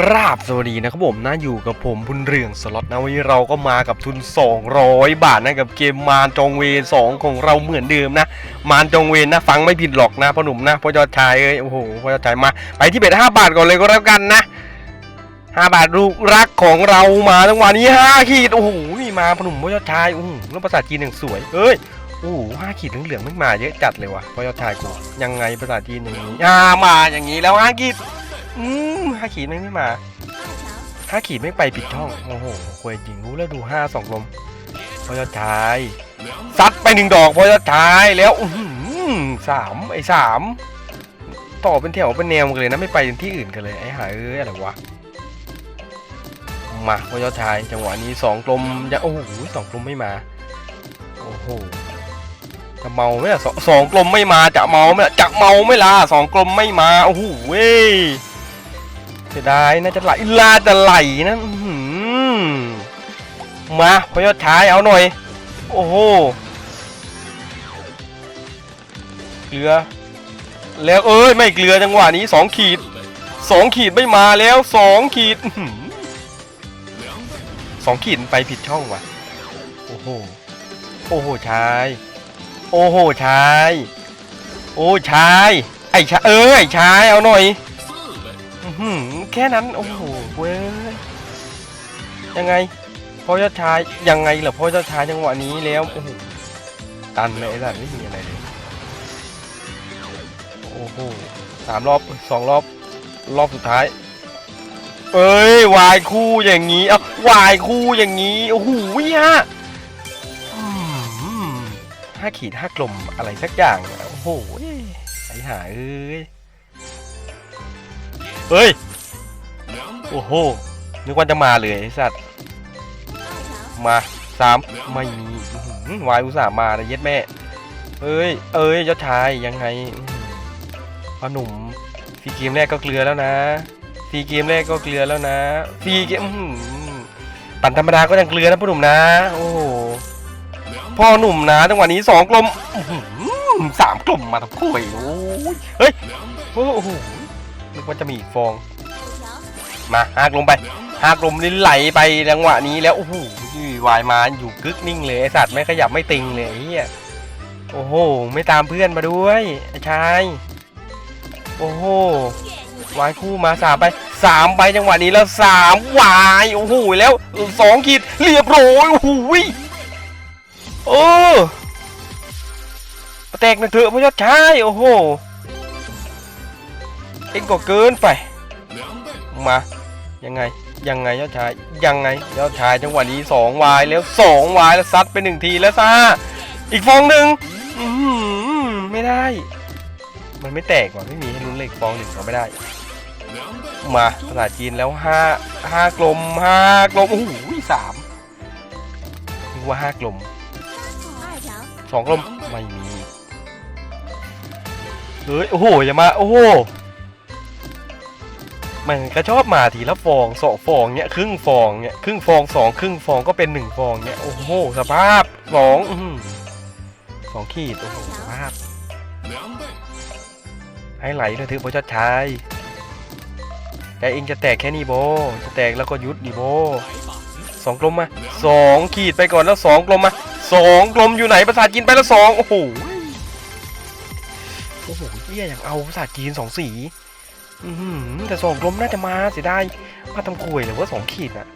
กราบสวัสดีนะครับผมนะอยู่กับผมบุญเรืองสล็อตนะวันนี้เราก็มากับทุน 200 บาทนะกับเกมมารจงเวร2ของเราเหมือนเดิมนะ มารจงเวนะฟังไม่ผิดหรอกนะพ่อหนุ่มนะพ่อยอดชายเอ้ยโอ้โหพ่อยอดชายมา ไปที่เบ็ด5บาทก่อนเลยก็แล้วกันนะ5บาทลูกรักของเรามาทั้งวันนี้5ขีดโอ้โหมาพ่อหนุ่มพ่อยอดชายโอ้โหแล้วภาษาจีนอย่างสวยเอ้ยโอ้หห้าขีดเหลืองๆไม่มาเยอะจัดเลยว่ะพ่อยอดชายกูยังไงภาษาจีนอย่างนี้อ่ามาอย่างนี้แล้วห้าขีด อืมห้าขีดไม่ไม่มาห้าขีดไม่ไปผิดช่อง โอ้โหควยจริงรู้แล้วดูห้าสองลม พอยอดชายซัดไปหนึ่งดอกพอยอดชายแล้วอื้อหือสามไอ้สามต่อเป็นแถวเป็นแนวกันเลยนะไม่ไปที่อื่นกันเลยไอ้หาเอ้ยอะไรวะมาพอยอดชายจังหวะนี้สองกลมจะโอ้โหสองกลมไม่มาโอ้โหจะเมาไหมล่ะสองสองกลมไม่มาจะเมาไหมล่ะจะเมาไหม่ล่ะสองกลมไม่มาโอ้โหเว้ย เสียดายน่าจะไหลลาจะไหลนะมาพยอดชายเอาหน่อย โอ้โหเกลือ แล้วเอ้ยไม่เกลือจังหวะนี้สองขีดสองขีดไม่มาแล้วสองขีดสองขีดไปผิดช่องว่ะ โอ้โห โอ้โหชาย โอ้โหชาย โอ้ชาย ไอ้ชายเอ้ยชายเอาหน่อย แค่นั้น โอ้โหเว้ยยังไงพ่อยอดชายยังไงเหรอพ่อยอดชายจังหวะนี้แล้วโอ้โหตันเลยไอ้สัตว์ไม่มีอะไรเลยโอ้โหสามรอบสองรอบรอบสุดท้าย เอ้ยวายคู่อย่างนี้เอาวายคู่อย่างนี้โอ้โหฮะห้าขีดห้ากลมอะไรสักอย่างโอ้โหไอ้หาเอ้ยเฮ้ย โอ้โห นึกว่าจะมาเลยไอ้สัตว์ มาสามไม่มีวายอุตส่าห์มาเลยเย็ดแม่ เอ้ย เอ้ยยอดชายยังไงพ่อหนุ่มฟีเกมแรกก็เกลือแล้วนะฟีเกมแรกก็เกลือแล้วนะฟีเกมปั่นธรรมดาก็ยังเกลือนะพ่อหนุ่มนะ โอ้โหพ่อหนุ่มนะจังหวะนี้สองกลมสามกลมมาทั้งคู่เลยโอ้ยเฮ้ยโอ้โหนึกว่าจะมีอีกฟอง มาหากลงไปหากลมนี่ไหลไปจังหวะนี้แล้วโอ้โหวายมาอยู่กึกนิ่งเลยไอสัตว์ไม่ขยับไม่ติงเลยไอ้เฮียโอ้โห ไม่ตามเพื่อนมาด้วยไอ้ชายโอ้โหวายคู่มาสามไปสามไปจังหวะนี้แล้วสามวายโอ้โหแล้วสองขีดเรียบร้อยโอ้โหโอ้แตกนึ่งเถอะพ่อยอดชายโอ้โหเอ็งก็เกินไป มา ยังไง ยังไงยอดชาย ยังไงยอดชายจังหวะนี้สองวายแล้วสองวายแล้วซัดไปหนึ่งทีแล้วซ่า อีกฟองหนึ่งไม่ได้ มันไม่แตกว่ะไม่มีให้ลุ้นเลยฟองหนึ่งก็ไม่ได้ มาภาษาจีนแล้วห้าห้ากลมห้ากลมโอ้โหสามนึกว่าห้ากลมสองกลมไม่มีเฮ้ยโอ้โหอย่ามาโอ้โห มันก็ชอบมาทีละฟองสองฟองเนี้ยครึ่งฟองเนี้ยครึ่งฟองสองครึ่งฟองก็เป็นหนึ่งฟองเนี้ยโอ้โหสภาพสองสองขีดโอ้โหสภาพให้ไหลเลยถือพระเจ้าชายแต่เองจะแตกแค่นี้โบจะแตกแล้วก็ยุดดิโบสองกลมมาสองขีดไปก่อนแล้วสองกลมมาสองกลมอยู่ไหนภาษาจีนไปแล้วสองโอ้โหโอ้โหเยี่ยอย่างเอาภาษาจีนสองสี แต่สองลมน่าจะมาเสียดายมาทำคุยหรือว่าสองขีดน่ะ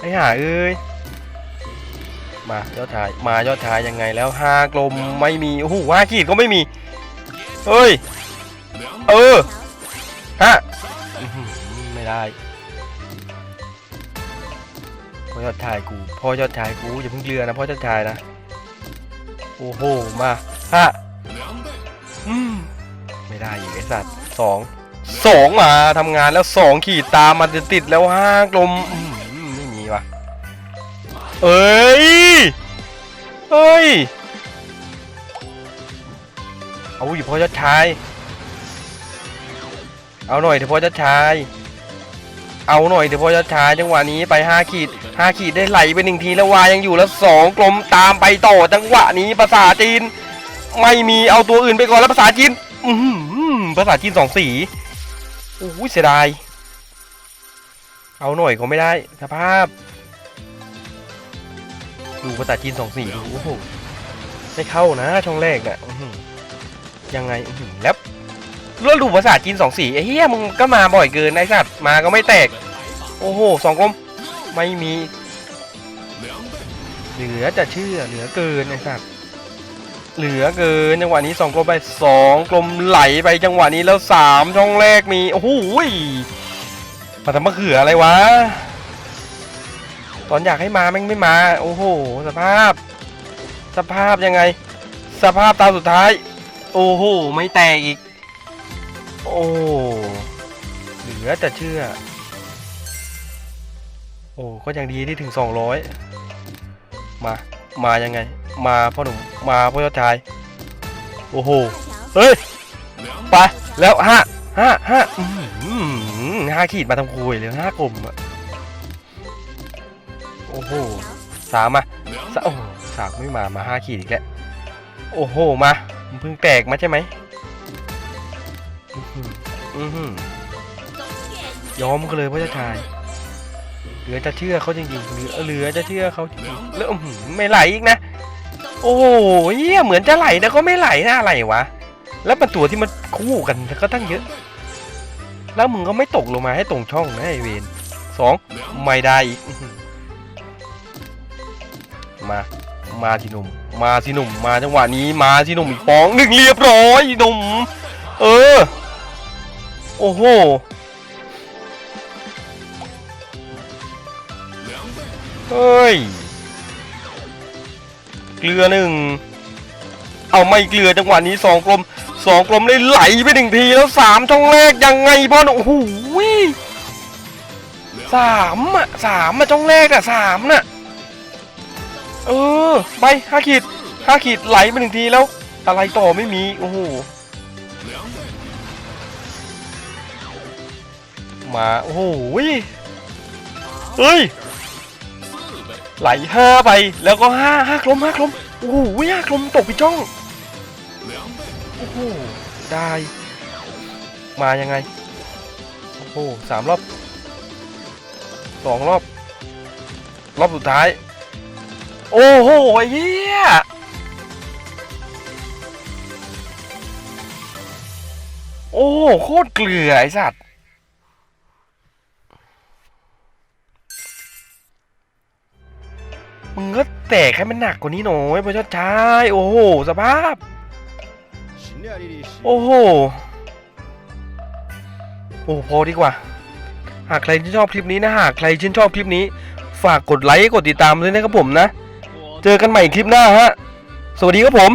ไอ้ห่าเอ้ยมายอดชายมายอดชายยังไงแล้วห้ากลมไม่มีโอ้โหห้าขีดก็ไม่มีเฮ้ยเออฮะไม่ได้พ่อยอดชายกูพ่อยอดชายกูอย่าเพิ่งเรือนะพ่อยอดชายนะโอ้โหมาฮะอืมไม่ได้อีกไอ้สัตว์สอง สองมาทำงานแล้วสองขีดตามมาติดแล้วห้ากลมไม่มีวะเอ้ยเฮ้ยเอาอยู่พอจะชาย เอาหน่อยเถอะพอจะชาย เอาหน่อยเถอะพอจะชายจังหวะนี้ไปห้าขีดห้าขีดได้ไหลไปหนึ่งทีแล้ววายังอยู่แล้วสองกลมตามไปต่อจังหวะนี้ภาษาจีน ไม่มีเอาตัวอื่นไปก่อนแล้วภาษาจีนอือหือภาษาจีนสองสี โอ้ยเสียดาย เอาหน่อยก็ไม่ได้สภาพ ดูภาษาจีนสองสี่โอ้โหไม่เข้านะช่องแรกน่ะยังไงแล้วแล้วดูภาษาจีนสองสี่ไอ้เหี้ยมึงก็มาบ่อยเกินไอ้สัตว์มาก็ไม่แตก โอ้โหสองกลมไม่มี เหลือจะเชื่อเหลือเกินไอ้สัตว์ เหลือเกินจังหวะนี้สองกลมไปสองกลมไหลไปจังหวะนี้แล้วสามช่องแรกมี โอ้โหมาทำมะเขืออะไรวะ ตอนอยากให้มาแม่งไม่มา โอ้โห สภาพ สภาพยังไง สภาพตาสุดท้าย โอ้โห ไม่แตกอีก โอ้เหลือจะเชื่อ โอ้ก็ยังดีที่ถึง 200 มา มายังไง มาพ่อหนุ่ม มาพ่อยอดชาย โอ้โห เฮ้ย ไป แล้วห้าห้าห้าอื้อหือห้าขีดมาทำคุยเลยห้ากลมอะโอ้โหสามมาสะโอ้สามไม่มา มาห้าขีดอีกแล้ว โอ้โห มาเพิ่งแตกมาใช่ไหมอือหือยอมกันเลยพ่อเจ้าชายเหลือจะเชื่อเขาจริงๆเหลือเหลือจะเชื่อเขาจริงๆแล้วอื้อหือไม่ไหลอีกนะ โอ้ยเหมือนจะไหลแต่ก็ไม่ไหลนะอะไรวะ แล้วมันตัวที่มันคู่กันก็ตั้งเยอะ แล้วมึงก็ไม่ตกลงมาให้ตรงช่องนะไอเวนสองไม่ได้อีก มา มาสิหนุ่ม มาสิหนุ่ม มาจังหวะนี้มาสิหนุ่มอีกฟองหนึ่งเรียบร้อยหนุ่ม เออ โอ้โหเฮ้ย เกลือหนึ่งเอาไม่เกลือจังหวะนี้สองกลมสองกลมเลยไหลไปหนึ่งทีแล้วสามช่องแรกยังไงพอหนุ่มโอ้โหสามอะสามอะช่องแรกอะสามน่ะเออไปห้าขีดห้าขีดไหลไปหนึ่งทีแล้ว อะไรต่อไม่มีโอ้โหมาโอ้โหเฮ้ย ไหลห้าไปแล้วก็ห้าห้ากลมห้ากลมโอ้โหห้ากลมตกไปจ้องโอ้โหได้ มายังไงโอ้โหสามรอบสองรอบ รอบสุดท้าย โอ้โหเฮียโอ้โหโคตรเกลือไอสัตว์ มึงก็แตกให้มันหนักกว่านี้หน่อยพ่อชดชายโอ้โหสภาพ โอ้โหโอ้พอดีกว่า หากใครที่นชอบคลิปนี้นะหากใครชื่นชอบคลิปนี้ ฝากกดไลค์กดติดตามด้วยนะครับผมนะ เจอกันใหม่คลิปหน้าฮะ สวัสดีครับผม